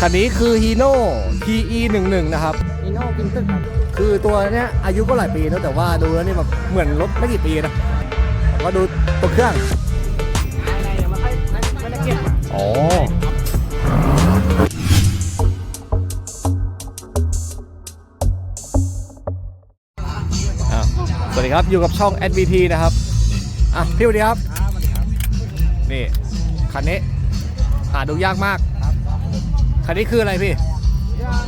คันนี้คือ Hino TE 1 1 นะครับอีโน่กินตึกครับคือตัวเนี้ยอายุก็หลายปีแล้วแต่ว่าดูแล้วนี่แบบเหมือนรถไม่กี่ปีนะแต่ว่าดูตัวเครื่องภายในยังไม่ค่อยไม่ได้เก็บอะอ๋อ อะสวัสดีครับ อยู่กับช่อง SVT นะครับ อะ พี่สวัสดีครับครับสวัสดีครับ นี่ คันนี้ หาดูยากมาก ครับคันนี้คืออะไรพี่ย่าง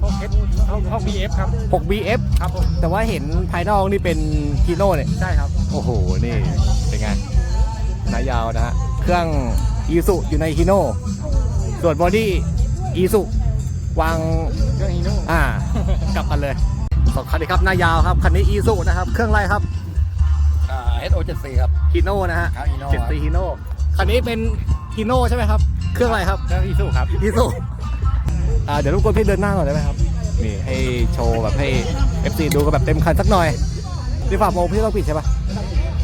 พวกเอสพวกพวกบีเอฟครับ 6BF ครับผมแต่ว่าเห็นภายนอกนี่เป็น Hino เนี่ย ใช่ครับ โอ้โห นี่ เป็นไงหนายาวนะฮะ เครื่องอีสุอยู่ในฮีโน่ส่วนบอดี้อีสุวาง เครื่องอีโน่อ่า กลับกันเลยสองคันนี้ครับหน้ายาวครับ คันนี้อีสุนะครับ เครื่องอะไรครับอ่าเอสโอเจ็ดสี่ครับฮีโน่นะฮะครับ Hino เจ็ดตีฮีโน่คันนี้เป็นฮีโน่ใช่ไหมครับ เครื่องอะไรครับเครื่องอีซูครับอีสุอ่าเดี๋ยวรบกวนพี่เดินหน้าก่อนได้ไหมครับนี่ให้โชว์แบบให้ FC ดูกันแบบเต็มคันสักหน่อยนี่ฝากโมงพี่ต้องปิดใช่ปะ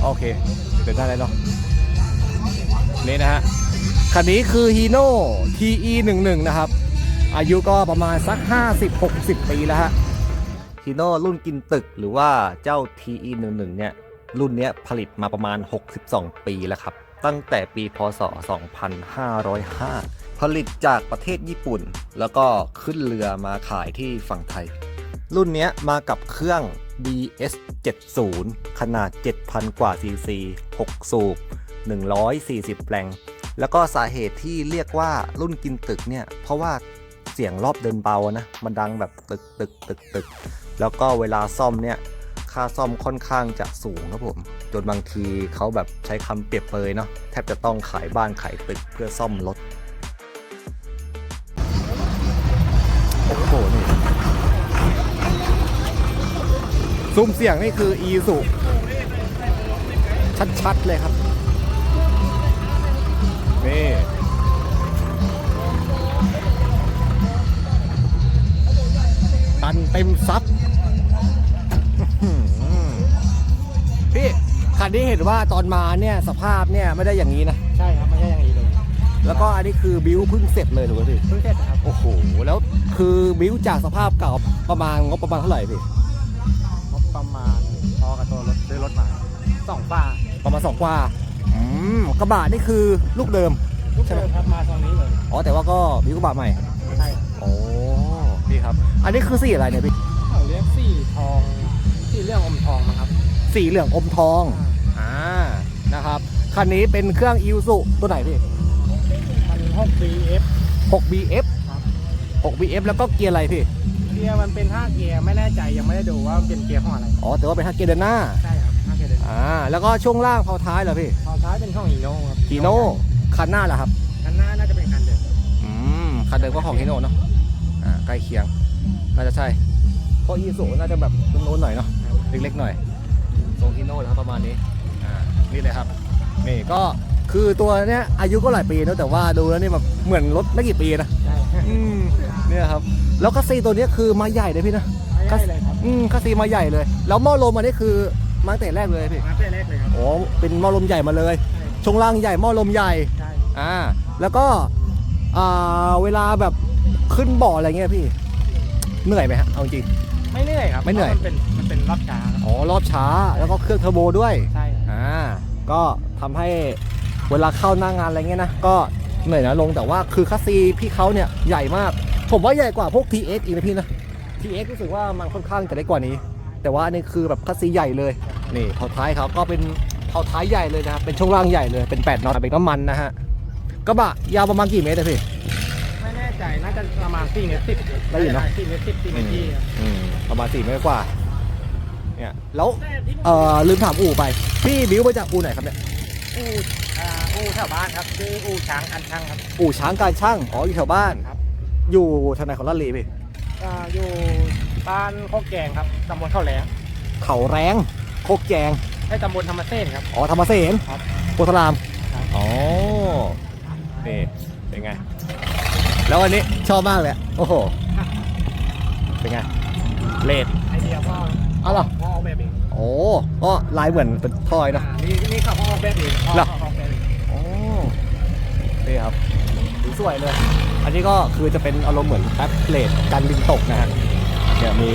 โอเคเดินหน้าได้เนาะนี่นะฮะคันนี้คือ Hino TE 1 1 นะครับ อายุก็ประมาณสัก 50-60 ปีแล้วฮะ Hino รุ่นกินตึกหรือว่าเจ้า TE 1 1 เนี่ยรุ่นเนี้ยผลิตมาประมาณ 62 ปีแล้วครับ ตั้งแต่ปีพศ 2505 ผลิตจากประเทศญี่ปุ่น แล้วก็ขึ้นเรือมาขายที่ฝั่งไทย รุ่นนี้มากับเครื่อง DS 70ขนาด 7,000 กว่าซีซี6สูบ 140 แรงแล้วก็สาเหตุที่เรียกว่ารุ่นกินตึกเนี่ย เพราะว่าเสียงรอบเดินเบานะ มันดังแบบตึกตึกตึกตึก แล้วก็เวลาซ่อมเนี่ย ค่าซ่อมค่อนข้างจะสูงครับผม จนบางทีเขาแบบใช้คำเปรียบเปยเนาะแทบจะต้องขายบ้านขายตึกเพื่อซ่อมรถโอ้โหนี่ซุ้มเสียงนี่คืออีสุชัดๆเลยครับ นี่ตันเต็มซับ คันนี้เห็นว่าตอนมาเนี่ยสภาพเนี่ยไม่ได้อย่างนี้นะ ใช่ครับไม่ใช่อย่างนี้เลยแล้วก็อันนี้คือบิวเพิ่งเสร็จเลยถูกไหมพี่เพิ่งเสร็จนะครับโอ้โหแล้วคือบิวจากสภาพเก่าประมาณงบประมาณเท่าไหร่พี่งบประมาณพอกับตัวรถซื้อรถมาสองฝ้าประมาณสองกว่าอืมกระบะนี่คือลูกเดิม ลูกเดิมครับมาตอนนี้เลยอ๋อแต่ว่าก็บิวกระบะใหม่ใช่โอ้พี่ครับ อันนี้คือสีอะไรเนี่ยพี่เขาเรียกสีทองสีเรื่องอมทองนะครับสีเหลืองอมทองอ่า นะครับ คันนี้เป็นเครื่องอิวสุตัวไหนพี่มันหกบีเอฟ 6BF ครับ 6BF แล้วก็เกียร์อะไรพี่ เกียร์มันเป็นห้าเกียร์ไม่แน่ใจยังไม่ได้ดูว่ามันเป็นเกียร์ของอะไร อ๋อ แต่ว่าเป็นห้าเกียร์เดินหน้า ใช่ครับห้าเกียร์เดินอ่า แล้วก็ช่วงล่างเผาท้ายเหรอพี่พอท้ายเป็นของฮีโน่ครับฮีโน่คันหน้าเหรอครับ คันหน้าน่าจะเป็นคันเดิม อืม คันเดิมก็ของฮีโน่เนาะ อ่า ใกล้เคียง น่าจะใช่เพราะอีสุน่าจะแบบโน้นๆหน่อยเนาะ เล็กๆหน่อยทรงฮีโน่นะครับประมาณนี้อ่า นี่เลยครับนี่ก็คือตัวเนี้ยอายุก็หลายปีแล้วแต่ว่าดูแล้วนี่แบบเหมือนรถไม่กี่ปีนะใช่อืมเนี่ยครับแล้วคัสซีตัวเนี้ยคือมาใหญ่เลยพี่นะไม่ได้เลยครับอืมคัสซีมาใหญ่เลย แล้วหม้อลมอันนี้คือมาตั้งแต่แรกเลยพี่มาเป้แรกเลยครับโอ้เป็นหม้อลมใหญ่มาเลยใช่ช่วงล่างใหญ่หม้อลมใหญ่ใช่อ่าแล้วก็อ่าเวลาแบบขึ้นบ่ออะไรเงี้ยพี่เหนื่อยไหมฮะเอาจริงไม่เหนื่อยครับไม่เหนื่อยพราะมันเป็นมันเป็นรอบช้าครับอ๋อรอบช้าแล้วก็เครื่องเทอร์โบด้วยใช่ครับอ่า ก็ทำให้เวลาเข้าหน้างานอะไรเงี้ยนะ ก็เหนื่อยน้อยลงแต่ว่าคือคัสซีพี่เขาเนี่ยใหญ่มาก ผมว่าใหญ่กว่าพวก TX อีกนะพี่นะ TX รู้สึกว่ามันค่อนข้างจะได้กว่านี้ แต่ว่าอันนี้คือแบบคัสซีใหญ่เลยนี่เผาท้ายเขาก็เป็นเผาท้ายใหญ่เลยนะครับเป็นช่วงล่างใหญ่เลยเป็น8น็อตเป็นน้ำมันนะฮะกระบะยาวประมาณกี่เมตรอะพี่ไม่แน่ใจน่าจะประมาณ4เมตรสิบได้อยู่เนอะสี่เมตรสิบสี่เมตรยี่ครับอืมประมาณ4เมตรกว่า เนี่ยแล้วเอ่อลืมถามอู่ไป พี่บิวมาจากอู่ไหนครับเนี่ยอู่อ่าอู่แถวบ้านครับชื่ออู่ช้างอันช่างครับอู่ช้างการช่างอ๋ออยู่แถวบ้าน ครับอยู่ทางไหนของลาดลีพี่อ่าอยู่บ้านโคกแกงครับตำบลข้าวแหลงเขาแรงโคกแจงให้ตำบลธรรมเส้นครับ อ๋อธรรมเสนครับโพธารามครับ อ๋อนี่เป็นไง แล้วอันนี้ชอบมากเลยอะโอ้โหเป็นไงเลดไอเดียพ่อ เอาเหรอพ่อออกแบบเองโอ้ก็ลายเหมือนเป็นทอยเนอะอ่านี่นี่เขาพ่อออกแบบเองพ่อเหรอ เขาออกแบบเองโอ้นี่ครับสวยเลย อันนี้ก็คือจะเป็นอารมณ์เหมือนแท็บเล็ตกันดินตกนะฮะเนี่ยมี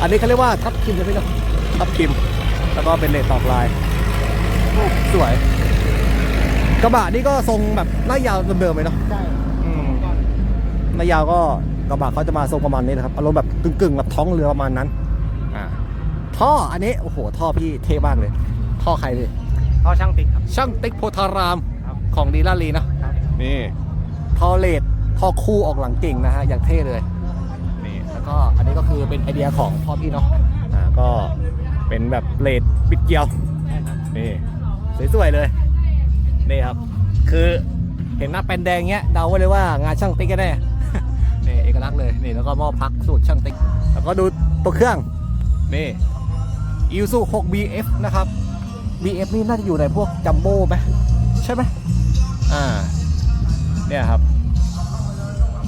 อันนี้เขาเรียกว่าทับทิมใช่ไหมเนาะทับทิม แล้วก็เป็นเลตตอกลายโอ้สวย กระบะนี่ก็ทรงแบบหน้ายาวเดิมๆเลยเนาะใช่อืมหน้ายาวก็กระบะเขาจะมาทรงประมาณนี้นะครับอารมณ์แบบกึ่งๆแบบท้องเรือประมาณนั้นอ่า ท่ออันนี้โอ้โหท่อพี่เท่มากเลย ท่อใครพี่เขาช่างติ๊กครับ ช่างติ๊กโพธารามครับ ของดีลาลีนะครับนี่ท่อเลดท่อคู่ออกหลังเก่งนะฮะอย่างเท่เลย นี่แล้วก็อันนี้ก็คือเป็นไอเดียของพ่อพี่เนาะอ่าก็เป็นแบบเลดบิดเกลียวใช่ครับนี่สวยๆเลยนี่ครับ คือเห็นหน้าแปนแดงเงี้ยเดาไว้เลยว่างานช่างติ๊กแน่ๆ นี่เอกลักษณ์เลยนี่แล้วก็หม้อพักสูตรช่างติ๊กแล้วก็ดูตัวเครื่องนี่ อิวซู 6BF นะครับ BF นี่น่าจะอยู่ในพวกจัมโบ้ไหมใช่ไหมอ่าเนี่ยครับ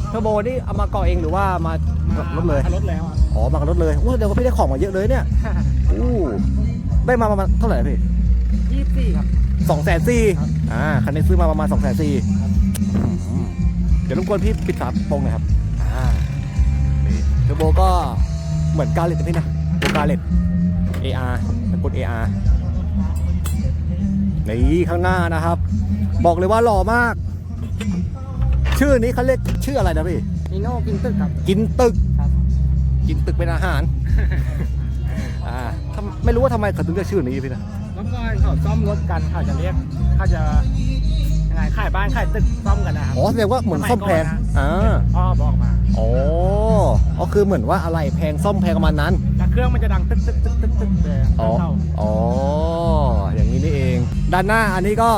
เทอร์โบนี่เอามาก่อเองหรือว่ามากับรถเลยรถแล้วอะอ๋อมากับรถเลยโอ้เดี๋ยวก็พี่ได้ของมาเยอะเลยเนี่ยอู้ได้มาประมาณเท่าไหร่นะพี่ยี่สิบสี่ครับสองแสนสี่ครับอ่าคันนี้ซื้อมาประมาณสองแสนสี่ครับเดี๋ยวรบกวนพี่ปิดฝาโปรงหน่อยครับอ่านี่เทอร์โบก็เหมือนกาเลตนะพี่นะตัวกาเลต AR ตะกรุด AR นี่ข้างหน้านะครับ บอกเลยว่าหล่อมาก ชื่อนี้เขาเรียกชื่ออะไรนะพี่นีโน่กินตึกครับ กินตึก ครับ กินตึกเป็นอาหาร อ่าทำไม่รู้ว่าทำไมเขาถึงเรียกชื่อนี้พี่นะเมื่อก่อนเขาซ่อมรถกันเขาจะเรียกเขาจะยังไงขายบ้านขายตึกซ่อมกันนะครับอ๋อแสดงว่าเหมือนซ่อมแพงสมัยก่อนนะอ่าพ่อบอกมาอ๋ออ๋อคือเหมือนว่าอะไรแพงซ่อมแพงประมาณนั้นแต่เครื่องมันจะดังตึกตึกตึกตึกตึกเลย อ๋อเข้าอ๋อ อย่างนี้นี่เอง ด้านหน้าอันนี้ก็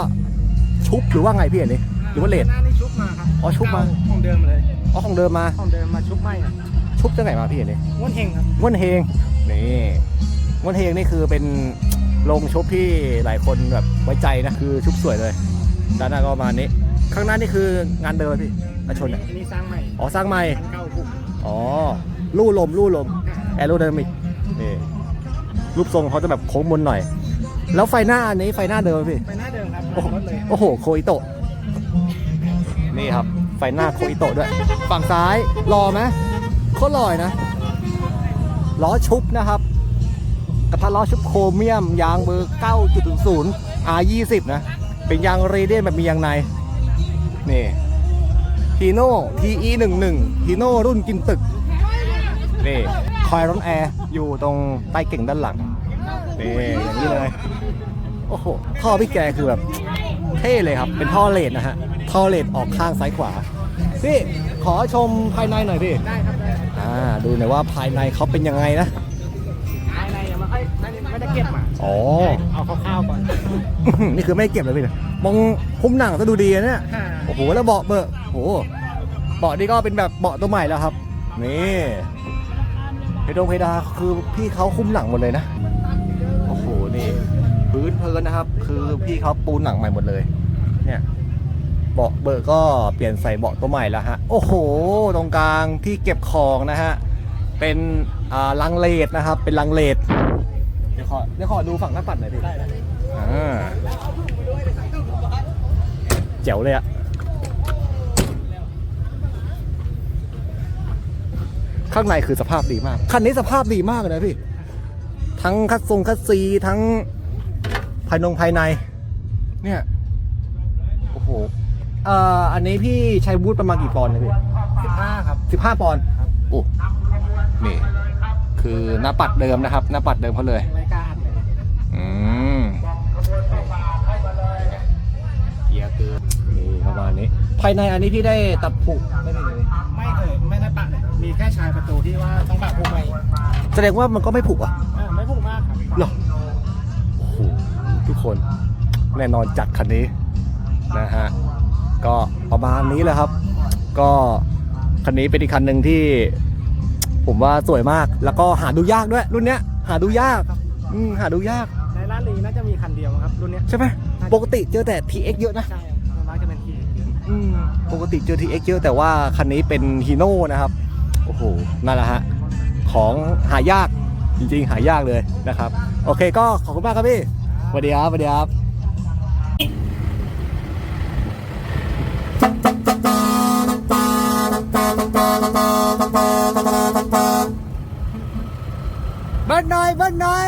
ชุบหรือว่าไงพี่อันนี้ หรือว่าเลทหน้านี่ชุบมาครับอ๋อชุบมา เก่ของเดิมเลย อ๋อของเดิมมา ของเดิมมาชุบไหมอะชุบจากไหนมาพี่อันนี้ม้วนเฮงครับ ม้วนเฮง นี่ม้วนเฮงนี่คือเป็นโรงชุบที่หลายคนแบบไว้ใจนะคือชุบสวยเลย ด้านหน้าก็ประมาณนี้ ข้างหน้านี่คืองานเดิมไหมพี่อาชนเนี่ยอันนี้สร้างใหม่อ๋อสร้างใหม่ อันเก่าผูกอ๋อลู่ลมลู่ลมแอโรไดนามิกนี่ รูปทรงเขาจะแบบโค้งมนหน่อย แล้วไฟหน้าอันนี้ไฟหน้าเดิมไหมพี่ ไปหน้าเดิมครับโอ้โหรถเลยโอ้โหโคอิโตะนี่ครับ ไฟหน้าโคอิโตะด้วย ฝั่งซ้ายรอไหมโคตรลอยนะ ล้อชุบนะครับ กระทะล้อชุบโครเมียม ยางเบอร์ 9.00 R20 นะ เป็นยางเรเดียนแบบมียางใน นี่ฮีโน่ TE11 ฮีโน่รุ่นกินตึก นี่ คอยร้อนแอร์อยู่ตรงใต้เก่งด้านหลังนี่อย่างนี้เลย โอ้โห ท่อพี่แกคือแบบเท่เลยครับ เป็นท่อเลดนะฮะ ท่อเลดออกข้างซ้ายขวาพี่ขอชมภายในหน่อยพี่ได้ครับได้อ่าดูหน่อยว่าภายในเขาเป็นยังไงนะ ภายในยังไม่ค่อยไม่ได้ไม่ได้เก็บมาอ๋อ เอาคร่าวๆก่อน นี่คือไม่เก็บเลยพี่นะมองหุ้มหนังจะดูดีนะเนี่ย โอ้โห แล้วเบาะเบอะโอ้โห เบาะนี่ก็เป็นแบบเบาะตัวใหม่แล้วครับ นี่ เพดงเพดาคือพี่เขาคุ้มหนังหมดเลยนะ โอ้โห นี่ พื้นเพลินนะครับ คือพี่เขาปูหนังใหม่หมดเลย เนี่ย เบาะเบอร์ก็เปลี่ยนใส่เบาะตัวใหม่แล้วฮะ โอ้โห ตรงกลางที่เก็บของนะฮะ เป็นอ่าลังเลดนะครับ เป็นลังเลดเดี๋ยวขอเดี๋ยวขอดูฝั่งหน้าปัดหน่อยพี่ได้ได้อ่าแจ๋วเลยอะ ข้างในคือสภาพดีมาก คันนี้สภาพดีมากเลยนะพี่ ทั้งคัดทรงคัดซีทั้งภายนงภายใน เนี่ย โอ้โหเอ่ออันนี้พี่ใช้วูดประมาณกี่ปอนด์นะพี่สิบห้าครับสิบห้าปอนด์ครับโอ้นี่คือหน้าปัดเดิมนะครับ หน้าปัดเดิมเขาเลยไม่กล้าอัดเลยอืมเกียร์คือนี่ประมาณนี้ ภายในอันนี้พี่ได้ตัดผุไม่ได้เลยไม่เคยไม่ได้ปะเลย มีแค่ชายประตูที่ว่าต้องปะผูกใหม่แสดงว่ามันก็ไม่ผุอะเออไม่ผูกมากครับหรอโอ้โหทุกคนแน่นอนจัดคันนี้นะฮะก็ประมาณนี้แหละครับ ก็คันนี้เป็นอีกคันหนึ่งที่ ผมว่าสวยมาก แล้วก็หาดูยากด้วย รุ่นเนี้ย หาดูยากอืมหาดูยากในร้านลีน่าจะมีคันเดียวครับรุ่นเนี้ยใช่ไหมปกติเจอแต่ TX เยอะนะ ใช่ครับส่วนมากจะเป็นทีอืมปกติเจอ TX เยอะแต่ว่าคันนี้เป็นฮีโน่นะครับโอ้โหนั่นแหละฮะของหายากจริงๆ หายากเลยนะครับ โอเคก็ขอบคุณมากครับพี่สวัสดีครับสวัสดีครับบ้านน้อยบ้านน้อย